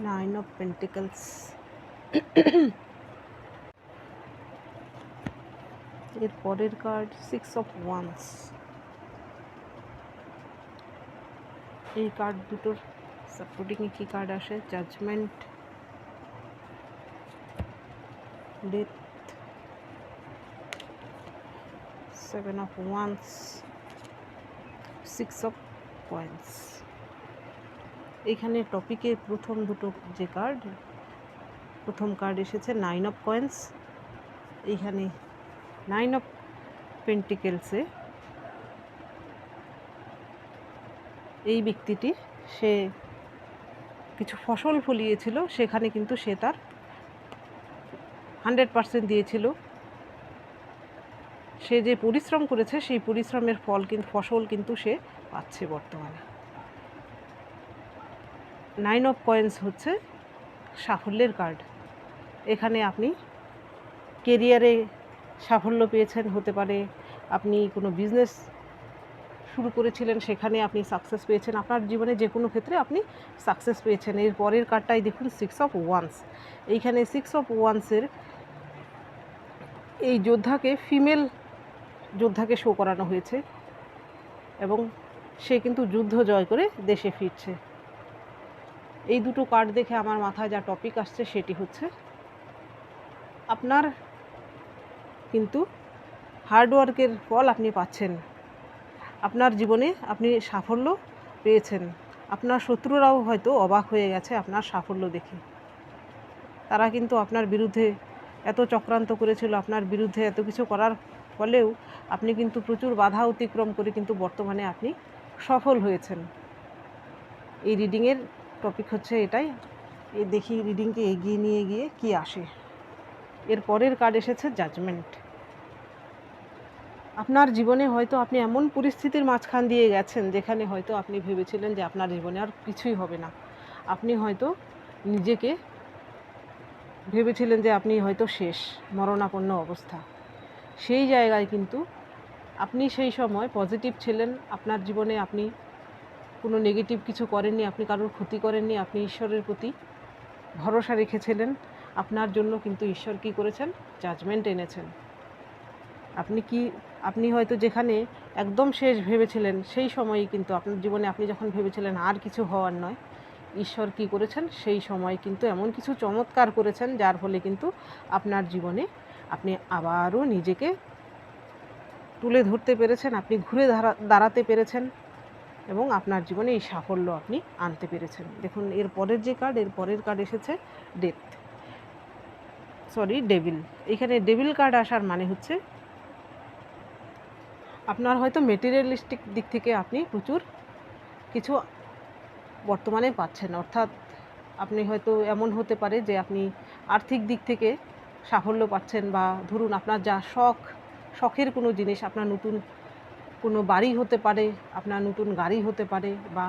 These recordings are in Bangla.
Nine of Pentacles. এর পরের কার্ড সিক্স অফ ওয়ান্স এই কার্ড দুটোর সাপোর্টিংয়ে কী কার্ড আসে judgement death seven of wands six of points এইখানে টপিকে প্রথম দুটো যে কার্ড প্রথম কার্ড এসেছে নাইন অফ কয়েন্স এইখানে নাইন অফ পেন্টিকেলসে এই ব্যক্তিটি, সে কিছু ফসল ফলিয়েছিল, সেখানে কিন্তু সে তার হান্ড্রেড পার্সেন্ট দিয়েছিল। সে যে পরিশ্রম করেছে, সেই পরিশ্রমের ফল কিন্তু, ফসল কিন্তু সে পাচ্ছে বর্তমানে। নাইন অফ কয়েন্স হচ্ছে সাফল্যের কার্ড। এখানে আপনি কেরিয়ারে সাফল্য পেয়েছেন, হতে পারে আপনি কোনো বিজনেস শুরু করেছিলেন, সেখানে আপনি সাকসেস পেয়েছেন, আপনার জীবনে যে কোনো ক্ষেত্রে আপনি সাকসেস পেয়েছেন। এর পরের কার্ডটাই দেখুন সিক্স অফ ওয়ান্স এইখানে সিক্স অফ ওয়ান্সের এই যোদ্ধাকে ফিমেল যোদ্ধাকে শো করানো হয়েছে এবং সে কিন্তু যুদ্ধ জয় করে দেশে ফিরছে। এই দুটো কার্ড দেখে আমার মাথায় যা টপিক আসছে সেটি হচ্ছে, আপনার কিন্তু হার্ডওয়ার্কের ফল আপনি পাচ্ছেন। আপনার জীবনে আপনি সাফল্য পেয়েছেন। আপনার শত্রুরাও হয়তো অবাক হয়ে গেছে আপনার সাফল্য দেখে। তারা কিন্তু আপনার বিরুদ্ধে এত চক্রান্ত করেছিল, আপনার বিরুদ্ধে এত কিছু করার ফলেও আপনি কিন্তু প্রচুর বাধা অতিক্রম করে কিন্তু বর্তমানে আপনি সফল হয়েছেন। এই রিডিংয়ের টপিক হচ্ছে এটাই। এ দেখি রিডিংকে এগিয়ে নিয়ে গিয়ে কি আসে। এর পরের কার্ড এসেছে জাজমেন্ট আপনার জীবনে হয়তো আপনি এমন পরিস্থিতির মাঝখান দিয়ে গেছেন, যেখানে হয়তো আপনি ভেবেছিলেন যে আপনার জীবনে আর কিছুই হবে না। আপনি হয়তো নিজেকে ভেবেছিলেন যে আপনি হয়তো শেষ, মরণাপন্ন অবস্থা। সেই জায়গায় কিন্তু আপনি সেই সময় পজিটিভ ছিলেন, আপনার জীবনে আপনি কোনো নেগেটিভ কিছু করেননি, আপনি কারোর ক্ষতি করেননি, আপনি ঈশ্বরের প্রতি ভরসা রেখেছিলেন, আপনার জন্য কিন্তু ঈশ্বর কী করেছেন? জাজমেন্ট এনেছেন। আপনি কি, আপনি হয়তো যেখানে একদম শেষ ভেবেছিলেন, সেই সময়ই কিন্তু আপনার জীবনে আপনি যখন ভেবেছিলেন আর কিছু হওয়ার নয়, ঈশ্বর কি করেছেন? সেই সময় কিন্তু এমন কিছু চমৎকার করেছেন, যার ফলে কিন্তু আপনার জীবনে আপনি আবারও নিজেকে তুলে ধরতে পেরেছেন, আপনি ঘুরে দাঁড়া, দাঁড়াতে পেরেছেন। এবং আপনার জীবনে এই সাফল্য আপনি আনতে পেরেছেন। দেখুন, এর পরের যে কার্ড এর পরের কার্ড এসেছে ডেথ সরি ডেভিল এখানে ডেভিল কার্ড আসার মানে হচ্ছে আপনার হয়তো মেটেরিয়ালিস্টিক দিক থেকে আপনি প্রচুর কিছু বর্তমানে পাচ্ছেন। অর্থাৎ আপনি হয়তো এমন হতে পারে যে আপনি আর্থিক দিক থেকে সাফল্য পাচ্ছেন বা ধরুন আপনার যা শখ, শখের কোনো জিনিস আপনার নতুন কোনো বাড়ি হতে পারে, আপনার নতুন গাড়ি হতে পারে বা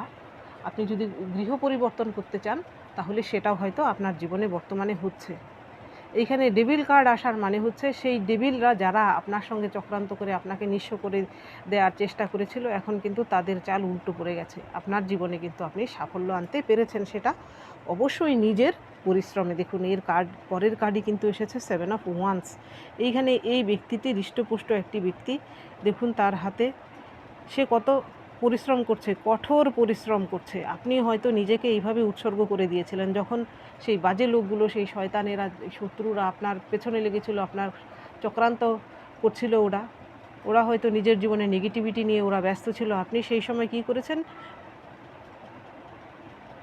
আপনি যদি গৃহ পরিবর্তন করতে চান, তাহলে সেটাও হয়তো আপনার জীবনে বর্তমানে হচ্ছে। এইখানে ডেবিল কার্ড আসার মানে হচ্ছে সেই ডেবিলরা যারা আপনার সঙ্গে চক্রান্ত করে আপনাকে নিঃস্ব করে দেওয়ার চেষ্টা করেছিল, এখন কিন্তু তাদের চাল উল্টো পড়ে গেছে। আপনার জীবনে কিন্তু আপনি সাফল্য আনতে পেরেছেন, সেটা অবশ্যই নিজের পরিশ্রমে। দেখুন, এর কার্ড, পরের কার্ডই কিন্তু এসেছে সেভেন অফ ওয়ান্স এইখানে এই ব্যক্তিটি, হৃষ্টপুষ্ট একটি ব্যক্তি, দেখুন তার হাতে, সে কত পরিশ্রম করছে, কঠোর পরিশ্রম করছে। আপনি হয়তো নিজেকে এইভাবে উৎসর্গ করে দিয়েছিলেন, যখন সেই বাজে লোকগুলো, সেই শয়তানেরা, শত্রুরা আপনার পেছনে লেগেছিল, আপনার চক্রান্ত করছিল ওরা। ওরা হয়তো নিজের জীবনে নেগেটিভিটি নিয়ে ওরা ব্যস্ত ছিল। আপনি সেই সময় কি করেছেন?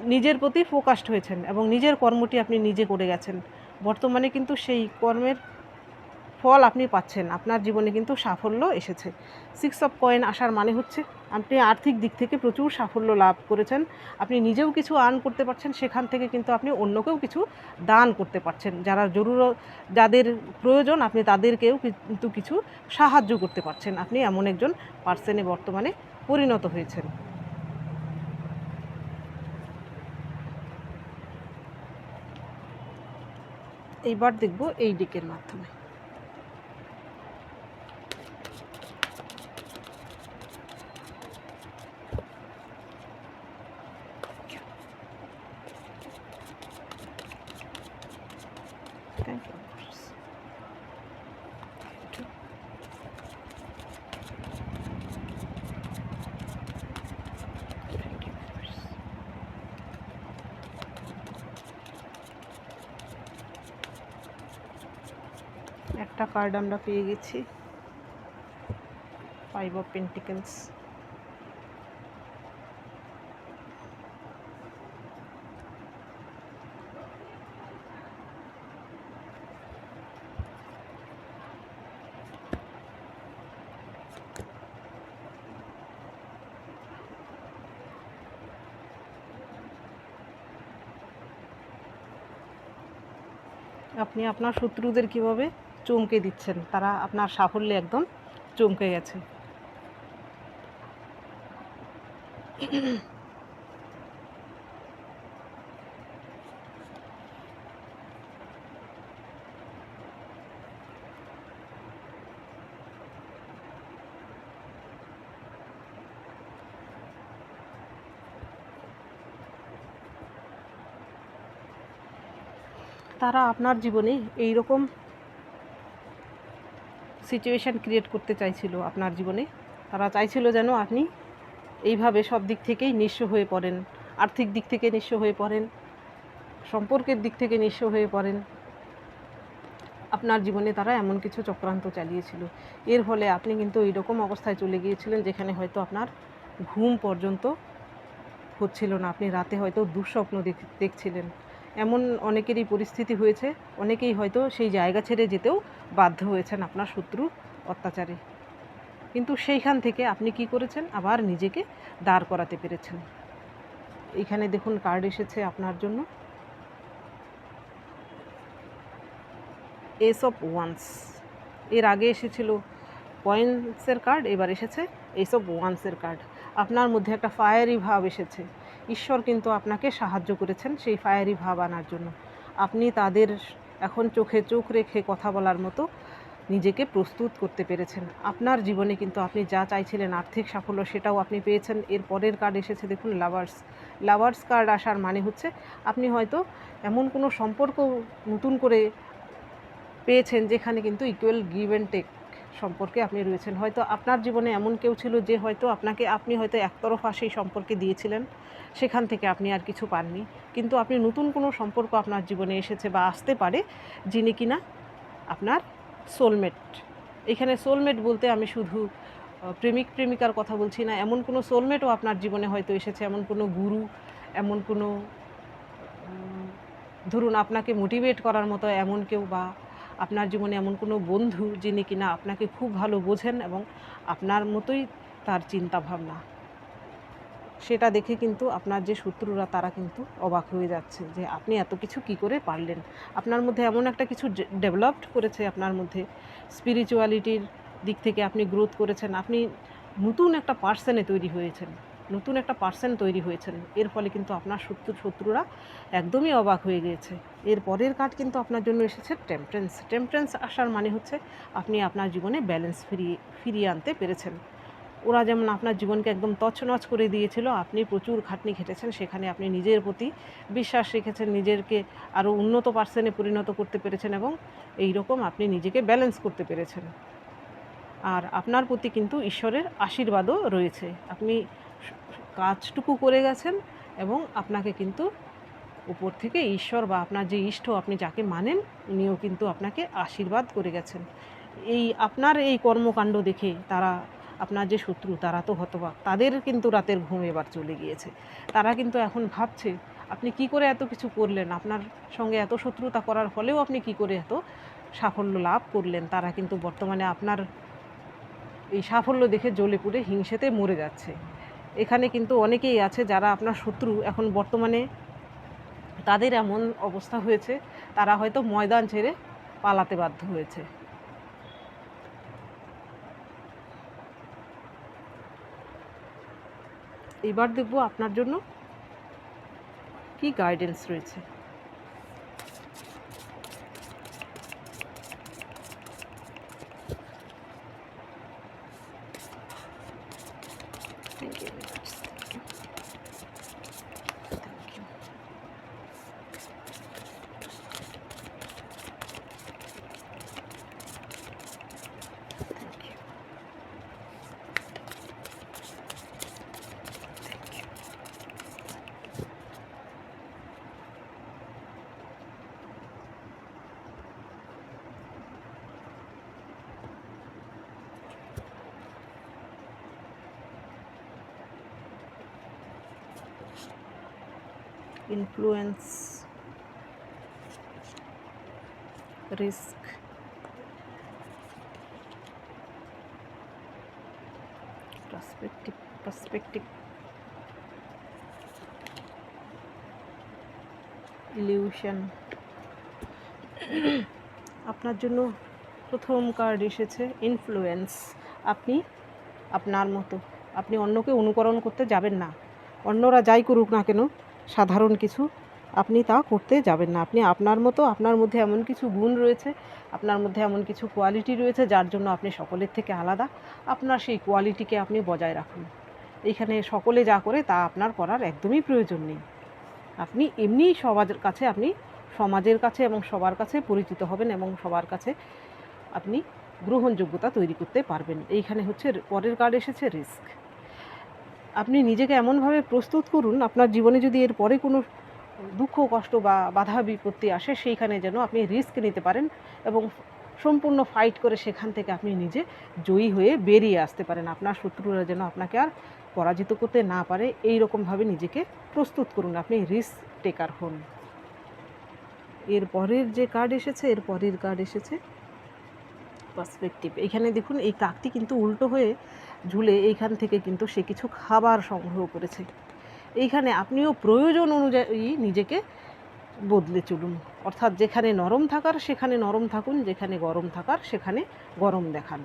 নিজের প্রতি ফোকাসড হয়েছেন এবং নিজের কর্মটি আপনি নিজে করে গেছেন। বর্তমানে কিন্তু সেই কর্মের ফল আপনি পাচ্ছেন। আপনার জীবনে কিন্তু সাফল্য এসেছে। সিক্স অফ কয়েন আসার মানে হচ্ছে আপনি আর্থিক দিক থেকে প্রচুর সাফল্য লাভ করেছেন। আপনি নিজেও কিছু আর্ন করতে পারছেন, সেখান থেকে কিন্তু আপনি অন্যকেও কিছু দান করতে পারছেন। যারা জরুর, যাদের প্রয়োজন, আপনি তাদেরকেও কিন্তু কিছু সাহায্য করতে পারছেন। আপনি এমন একজন পার্সনে বর্তমানে পরিণত হয়েছেন। এইবার দেখব এই ডিকের মাধ্যমে। একটা কার্ড আমরা পেয়ে গেছি। ফাইভ অফ পেন্টিকেলস আপনি আপনার শত্রুদের কীভাবে চমকে দিচ্ছেন। তারা আপনার সাফল্যে একদম চমকে গেছে। তারা আপনার জীবনে এই রকম সিচুয়েশান ক্রিয়েট করতে চাইছিল আপনার জীবনে। তারা চাইছিল যেন আপনি এইভাবে সব দিক থেকেই নিঃস্ব হয়ে পড়েন, আর্থিক দিক থেকে নিঃস্ব হয়ে পড়েন, সম্পর্কের দিক থেকে নিঃস্ব হয়ে পড়েন। আপনার জীবনে তারা এমন কিছু চক্রান্ত চালিয়েছিল। এর ফলে আপনি কিন্তু এইরকম অবস্থায় চলে গিয়েছিলেন যেখানে হয়তো আপনার ঘুম পর্যন্ত হচ্ছিল না। আপনি রাতে হয়তো দুঃস্বপ্ন দেখ- দেখছিলেন। এমন অনেকেরই পরিস্থিতি হয়েছে, অনেকেই হয়তো সেই জায়গা ছেড়ে যেতেও বাধ্য হয়েছেন আপনার শত্রু অত্যাচারে। কিন্তু সেইখান থেকে আপনি কি করেছেন? আবার নিজেকে দাঁড় করাতে পেরেছেন। এইখানে দেখুন কার্ড এসেছে আপনার জন্য। Ace of wands. এর আগে এসেছিল কয়েন্সের কার্ড, এবার এসেছে এস অফ ওয়ান্সের কার্ড। আপনার মধ্যে একটা ফায়ারি ভাব এসেছে। ঈশ্বর কিন্তু আপনাকে সাহায্য করেছেন সেই ফায়ারি ভাব আনার জন্য। আপনি তাদের এখন চোখে চোখ রেখে কথা বলার মতো নিজেকে প্রস্তুত করতে পেরেছেন। আপনার জীবনে কিন্তু আপনি যা চাইছিলেন, আর্থিক সাফল্য সেটাও আপনি পেয়েছেন। এর পরের কার্ড এসেছে, দেখুন লাভার্স লাভার্স কার্ড আসার মানে হচ্ছে আপনি হয়তো এমন কোনো সম্পর্ক নতুন করে পেয়েছেন যেখানে কিন্তু ইকুয়াল গিভ অ্যান্ড টেক সম্পর্কে আপনি রয়েছেন। হয়তো আপনার জীবনে এমন কেউ ছিল যে হয়তো আপনাকে আপনি হয়তো একতরফা সেই সম্পর্কে দিয়েছিলেন, সেখান থেকে আপনি আর কিছু পাননি। কিন্তু আপনি নতুন কোনো সম্পর্ক আপনার জীবনে এসেছে বা আসতে পারে, যিনি কিনা আপনার সোলমেট এখানে সোলমেট বলতে আমি শুধু প্রেমিক, প্রেমিকার কথা বলছি না, এমন কোনো সোলমেটও আপনার জীবনে হয়তো এসেছে, এমন কোনো গুরু, এমন কোনো ধরুন আপনাকে মোটিভেট করার মতো এমন কেউ বা আপনার জীবনে এমন কোনো বন্ধু যিনি কিনা আপনাকে খুব ভালো বোঝেন এবং আপনার মতোই তার চিন্তা ভাবনা সেটা দেখে কিন্তু আপনার যে শত্রুরা তারা কিন্তু অবাক হয়ে যাচ্ছে যে আপনি এত কিছু কি করে পারলেন? আপনার মধ্যে এমন একটা কিছু ডেভেলপড করেছে আপনার মধ্যে? স্পিরিচুয়ালিটির দিক থেকে আপনি গ্রোথ করেছেন, আপনি নতুন একটা পার্সনে তৈরি হয়েছেন। নতুন একটা পার্সন তৈরি হয়েছেন। এর ফলে কিন্তু আপনার শত্রু শত্রুরা একদমই অবাক হয়ে গিয়েছে। এর পরের কার্ড কিন্তু আপনার জন্য এসেছে টেম্পারেন্স টেম্পারেন্স আসার মানে হচ্ছে আপনি আপনার জীবনে ব্যালেন্স ফিরিয়ে ফিরিয়ে আনতে পেরেছেন। ওরা যেমন আপনার জীবনকে একদম তছনছ করে দিয়েছিল, আপনি প্রচুর খাটনি খেটেছেন, সেখানে আপনি নিজের প্রতি বিশ্বাস রেখেছেন, নিজেরকে আরও উন্নত পার্সনে পরিণত করতে পেরেছেন এবং এই রকম আপনি নিজেকে ব্যালেন্স করতে পেরেছেন। আর আপনার প্রতি কিন্তু ঈশ্বরের আশীর্বাদও রয়েছে। আপনি কাজটুকু করে গেছেন এবং আপনাকে কিন্তু উপর থেকে ঈশ্বর বা আপনার যে ইষ্ট আপনি যাকে মানেন, উনিও কিন্তু আপনাকে আশীর্বাদ করে গেছেন। এই আপনার এই কর্মকাণ্ড দেখে তারা, আপনার যে শত্রু তারা তো হতবাক, তাদের কিন্তু রাতের ঘুম এবার চলে গিয়েছে। তারা কিন্তু এখন ভাবছে, আপনি কি করে এত কিছু করলেন? আপনার সঙ্গে এত শত্রুতা করার ফলেও আপনি কি করে এত সাফল্য লাভ করলেন? তারা কিন্তু বর্তমানে আপনার এই সাফল্য দেখে জ্বলে পুড়ে হিংসেতে মরে যাচ্ছে। এখানে কিন্তু অনেকেই আছে যারা আপনার শত্রু। এখন বর্তমানে তাদের এমন অবস্থা হয়েছে, তারা হয়তো ময়দান ছেড়ে পালাতে বাধ্য হয়েছে। এবার দেখব আপনার জন্য কি গাইডেন্স রয়েছে। Risk. Perspective perspective illusion. আপনার জন্য প্রথম কার্ড এসেছে ইনফ্লুয়েন্স আপনি, আপনার মতো। আপনি অন্যকে অনুকরণ করতে যাবেন না। অন্যরা যাই করুক না কেন সাধারণ কিছু, আপনি তা করতে যাবেন না। আপনি আপনার মতো, আপনার মধ্যে এমন কিছু গুণ রয়েছে, আপনার মধ্যে এমন কিছু কোয়ালিটি রয়েছে যার জন্য আপনি সকলের থেকে আলাদা। আপনার সেই কোয়ালিটিকে আপনি বজায় রাখুন। এইখানে সকলে যা করে তা আপনার করার একদমই প্রয়োজন নেই। আপনি এমনিই সবার কাছে, আপনি সমাজের কাছে এবং সবার কাছে পরিচিত হবেন এবং সবার কাছে আপনি গ্রহণযোগ্যতা তৈরি করতে পারবেন। এইখানে হচ্ছে, পরের কার্ড এসেছে রিস্ক আপনি নিজেকে এমনভাবে প্রস্তুত করুন, আপনার জীবনে যদি এর পরে কোনো দুঃখ, কষ্ট বা বাধা বিপত্তি আসে, সেইখানে যেন আপনি রিস্ক নিতে পারেন এবং সম্পূর্ণ ফাইট করে সেখান থেকে আপনি নিজে জয়ী হয়ে বেরিয়ে আসতে পারেন। আপনার শত্রুরা যেন আপনাকে আর পরাজিত করতে না পারে এই রকমভাবে নিজেকে প্রস্তুত করুন। আপনি রিস্ক টেকার হন। এর পরের যে কার্ড এসেছে, এর পরের কার্ড এসেছে পার্সপেক্টিভ এখানে দেখুন, এই কাকটি কিন্তু উল্টো হয়ে ঝুলে এইখান থেকে কিন্তু সে কিছু খাবার সংগ্রহ করেছে। এইখানে আপনিও প্রয়োজন অনুযায়ী নিজেকে বদলে চলুন। অর্থাৎ যেখানে নরম থাকার সেখানে নরম থাকুন, যেখানে গরম থাকার সেখানে গরম দেখান।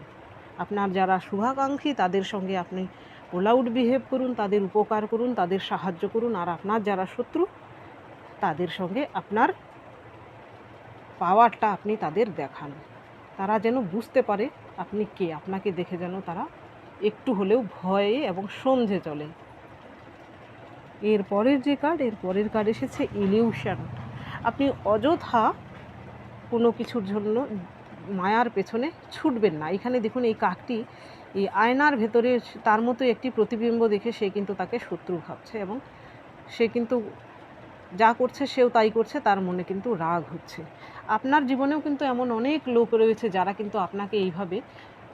আপনার যারা শুভাকাঙ্ক্ষী, তাদের সঙ্গে আপনি পোলাউড বিহেভ করুন, তাদের উপকার করুন, তাদের সাহায্য করুন, আর আপনার যারা শত্রু, তাদের সঙ্গে আপনার পাওয়ারটা আপনি তাদের দেখান। তারা যেন বুঝতে পারে আপনি কে। আপনাকে দেখে যেন তারা একটু হলেও ভয়ে এবং সন্ধে চলে। এর পরের যে কার্ড এর পরের কার্ড এসেছে ইলিউশন আপনি অযথা কোনো কিছুর জন্য মায়ার পেছনে ছুটবেন না। এখানে দেখুন এই কাকটি এই আয়নার ভেতরে তার মতো একটি প্রতিবিম্ব দেখে সে কিন্তু তাকে শত্রু ভাবছে এবং সে কিন্তু যা করছে সেও তাই করছে, তার মনে কিন্তু রাগ হচ্ছে। আপনার জীবনেও কিন্তু এমন অনেক লোক রয়েছে যারা কিন্তু আপনাকে এইভাবে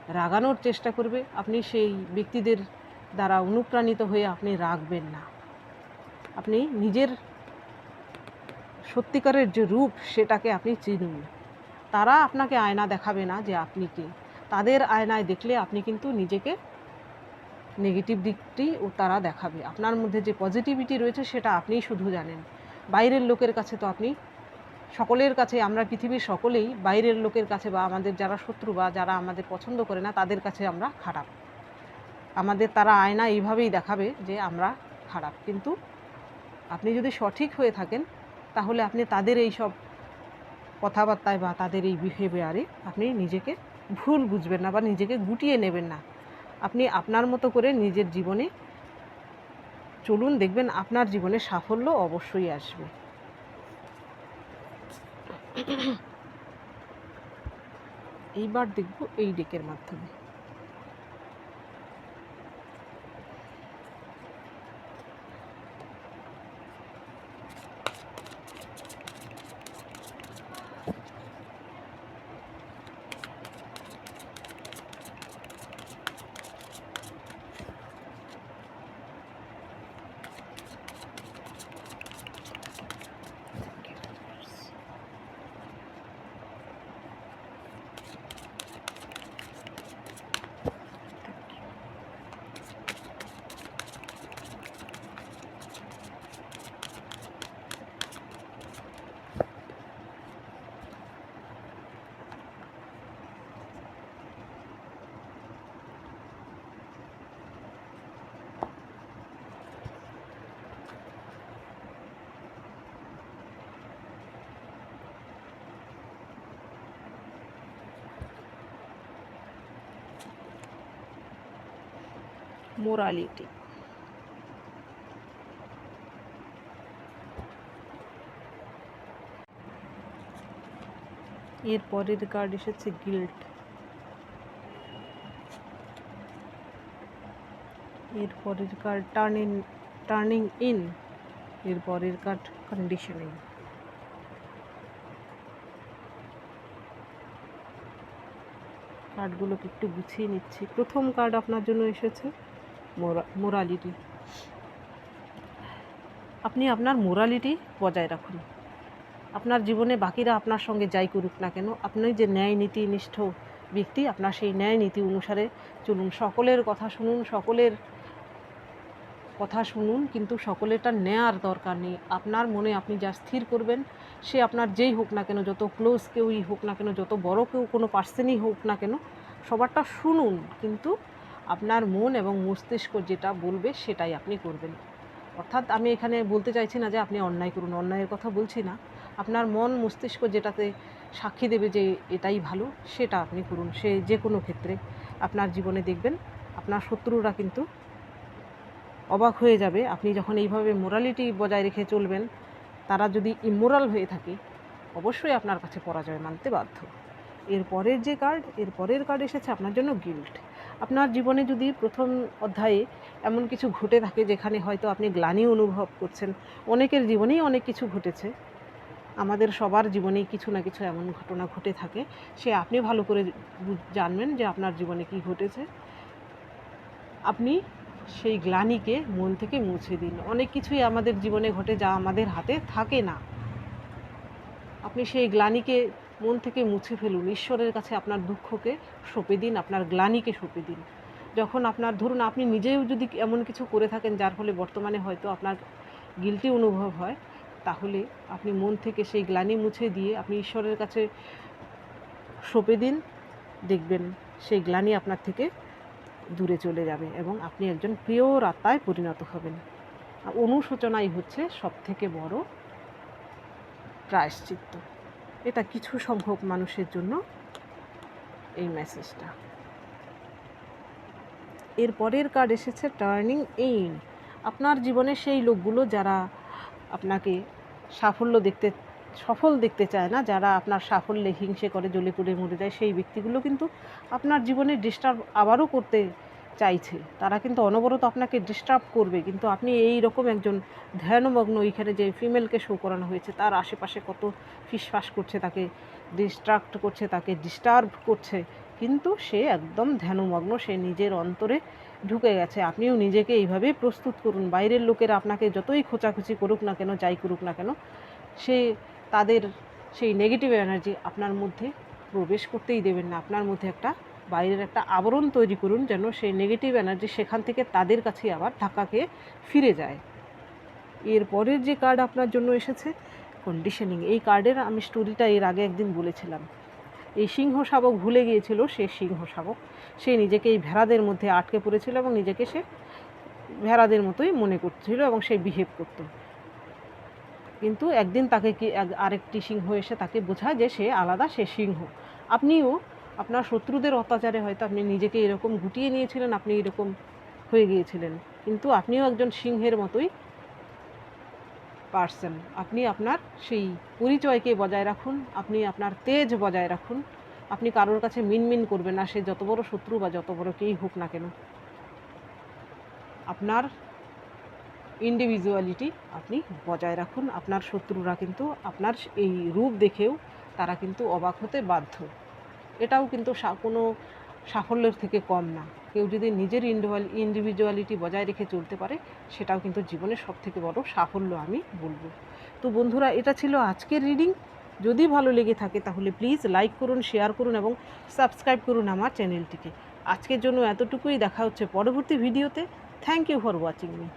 রাগানোর চেষ্টা করবে। আপনি সেই ব্যক্তিদের দ্বারা অনুপ্রাণিত হয়ে আপনি রাখবেন না। আপনি নিজের সত্যিকারের যে রূপ, সেটাকে আপনি চিনুন। তারা আপনাকে আয়না দেখাবে না যে আপনি কে। তাদের আয়নায় দেখলে আপনি কিন্তু নিজেকে নেগেটিভ দিকটি ও তারা দেখাবে। আপনার মধ্যে যে পজিটিভিটি রয়েছে, সেটা আপনিই শুধু জানেন। বাইরের লোকের কাছে তো আপনি সকলের কাছে, আমরা পৃথিবীর সকলেই বাইরের লোকের কাছে বা আমাদের যারা শত্রু বা যারা আমাদের পছন্দ করে না, তাদের কাছে আমরা খারাপ। আমাদের তারা আয়না এইভাবেই দেখাবে যে আমরা খারাপ। কিন্তু আপনি যদি সঠিক হয়ে থাকেন, তাহলে আপনি তাদের এই সব কথাবার্তায় বা তাদের এই বিহেভিয়ারে আপনি নিজেকে ভুল বুঝবেন না বা নিজেকে গুটিয়ে নেবেন না। আপনি আপনার মতো করে নিজের জীবনে চলুন দেখবেন আপনার জীবনে সাফল্য অবশ্যই আসবে। এইবার দেখব এই ডেকের মাধ্যমে। মোরালিটি এর পরের কার্ড এসেছে গিল্ট এর পরের কার্ড টার্নিং টার্নিং ইন এর পরের কার্ড কন্ডিশনিং কার্ডগুলোকে একটু গুছিয়ে নিচ্ছি। প্রথম কার্ড আপনার জন্য এসেছে। মোরালিটি আপনি আপনার মোরালিটি বজায় রাখুন। আপনার জীবনে বাকিরা আপনার সঙ্গে যাই করুক না কেন, আপনি যে ন্যায় নীতি নিষ্ঠ ব্যক্তি, আপনার সেই ন্যায় নীতি অনুসারে চলুন। সকলের কথা শুনুন, সকলের কথা শুনুন, কিন্তু সকলেরটা নেয়ার দরকার নেই। আপনার মনে আপনি যা স্থির করবেন, সে আপনার যেই হোক না কেন, যত ক্লোজ কেউই হোক না কেন, যত বড় কেউ কোনো পার্সেনই হোক না কেন, সবারটা শুনুন। কিন্তু আপনার মন এবং মস্তিষ্ক যেটা বলবে সেটাই আপনি করবেন। অর্থাৎ আমি এখানে বলতে চাইছি না যে আপনি অন্যায় করুন, অন্যায়ের কথা বলছি না। আপনার মন, মস্তিষ্ক যেটাতে সাক্ষী দেবে যে এটাই ভালো, সেটা আপনি করুন। সে যে কোনো ক্ষেত্রে আপনার জীবনে দেখবেন, আপনার শত্রুরা কিন্তু অবাক হয়ে যাবে। আপনি যখন এইভাবে মোরালিটি বজায় রেখে চলবেন, তারা যদি ইমোরাল হয়ে থাকে, অবশ্যই আপনার কাছে পরাজয় মানতে বাধ্য। এর পরের যে কার্ড এর পরের কার্ড এসেছে আপনার জন্য গিল্ট আপনার জীবনে যদি প্রথম অধ্যায়ে এমন কিছু ঘটে থাকে যেখানে হয়তো আপনি গ্লানি অনুভব করছেন, অনেকের জীবনেই অনেক কিছু ঘটেছে। আমাদের সবার জীবনেই কিছু না কিছু এমন ঘটনা ঘটে থাকে। সে আপনি ভালো করে জানবেন যে আপনার জীবনে কি ঘটেছে। আপনি সেই গ্লানিকে মন থেকে মুছে দিন। অনেক কিছুই আমাদের জীবনে ঘটে যা আমাদের হাতে থাকে না। আপনি সেই গ্লানিকে মন থেকে মুছে ফেলুন। ঈশ্বরের কাছে আপনার দুঃখকে সঁপে দিন, আপনার গ্লানিকে সঁপে দিন। যখন আপনার, ধরুন আপনি নিজেও যদি এমন কিছু করে থাকেন যার ফলে বর্তমানে হয়তো আপনার গিলটি অনুভব হয়, তাহলে আপনি মন থেকে সেই গ্লানি মুছে দিয়ে আপনি ঈশ্বরের কাছে সঁপে দিন, দেখবেন সেই গ্লানি আপনার থেকে দূরে চলে যাবে এবং আপনি একজন প্রিয় আত্মায় পরিণত হবেন। অনুশোচনাই হচ্ছে সব থেকে বড় প্রায়শ্চিত্ত। এটা কিছু সংখ্যক মানুষের জন্য এই মেসেজটা এর পরের কার্ড এসেছে টার্নিং এইন আপনার জীবনে সেই লোকগুলো যারা আপনাকে সাফল্য দেখতে, সফল দেখতে চায় না, যারা আপনার সাফল্যে হিংসে করে, জ্বলে পুড়ে মরে যায়, সেই ব্যক্তিগুলো কিন্তু আপনার জীবনে ডিস্টার্ব আবারও করতে চাইছে। তারা কিন্তু অনবরত আপনাকে ডিস্টার্ব করবে। কিন্তু আপনি এই রকম একজন ধ্যানমগ্ন এইখানে যে ফিমেলকে শো করানো হয়েছে, তার আশেপাশে কত ফিসফাস করছে, তাকে ডিস্ট্রাক্ট করছে, তাকে ডিস্টার্ব করছে, কিন্তু সে একদম ধ্যানমগ্ন, সে নিজের অন্তরে ঢুকে গেছে। আপনিও নিজেকে এইভাবেই প্রস্তুত করুন। বাইরের লোকেরা আপনাকে যতই খোঁচাখুচি করুক না কেন, যাই করুক না কেন, সে তাদের সেই নেগেটিভ এনার্জি আপনার মধ্যে প্রবেশ করতেই দেবেন না। আপনার মধ্যে একটা বাইরের একটা আবরণ তৈরি করুন যেন সেই নেগেটিভ এনার্জি সেখান থেকে তাদের কাছে আবার ঢাকাকে ফিরে যায়। এর পরের যে কার্ড আপনার জন্য এসেছে কন্ডিশনিং এই কার্ডের আমি স্টোরিটা এর আগে একদিন বলেছিলাম। এই সিংহ শাবক ভুলে গিয়েছিল, সে সিংহ শাবক। সে নিজেকে এই ভেড়াদের মধ্যে আটকে পড়েছিল এবং নিজেকে সে ভেড়াদের মতোই মনে করছিল এবং সে বিহেভ করতো। কিন্তু একদিন তাকে কি আরেকটি সিংহ এসে তাকে বোঝায় যে সে আলাদা, সে সিংহ। আপনিও আপনার শত্রুদের অত্যাচারে হয়তো আপনি নিজেকে এরকম গুটিয়ে নিয়েছিলেন, আপনি এরকম হয়ে গিয়েছিলেন। কিন্তু আপনিও একজন সিংহের মতোই পারসন আপনি আপনার সেই পরিচয়কে বজায় রাখুন, আপনি আপনার তেজ বজায় রাখুন। আপনি কারোর কাছে মিনমিন করবেন না, সে যত বড় শত্রু বা যত বড় কেই হোক না কেন। আপনার ইন্ডিভিজুয়ালিটি আপনি বজায় রাখুন, আপনার শত্রুরা কিন্তু, আপনার এই রূপ দেখেও তারা কিন্তু অবাক হতে বাধ্য। এটাও কিন্তু কোনো সাফল্যের থেকে কম না। কেউ যদি নিজের ইন্ডিভিজুয়ালিটি বজায় রেখে চলতে পারে, সেটাও কিন্তু জীবনের সব থেকে বড় সাফল্য আমি বলব। তো বন্ধুরা, এটা ছিল আজকের রিডিং যদি ভালো লেগে থাকে তাহলে প্লিজ লাইক করুন শেয়ার করুন এবং সাবস্ক্রাইব করুন আমার চ্যানেলটিকে আজকের জন্য এতটুকুই। দেখা হচ্ছে পরবর্তী ভিডিওতে thank you for watching me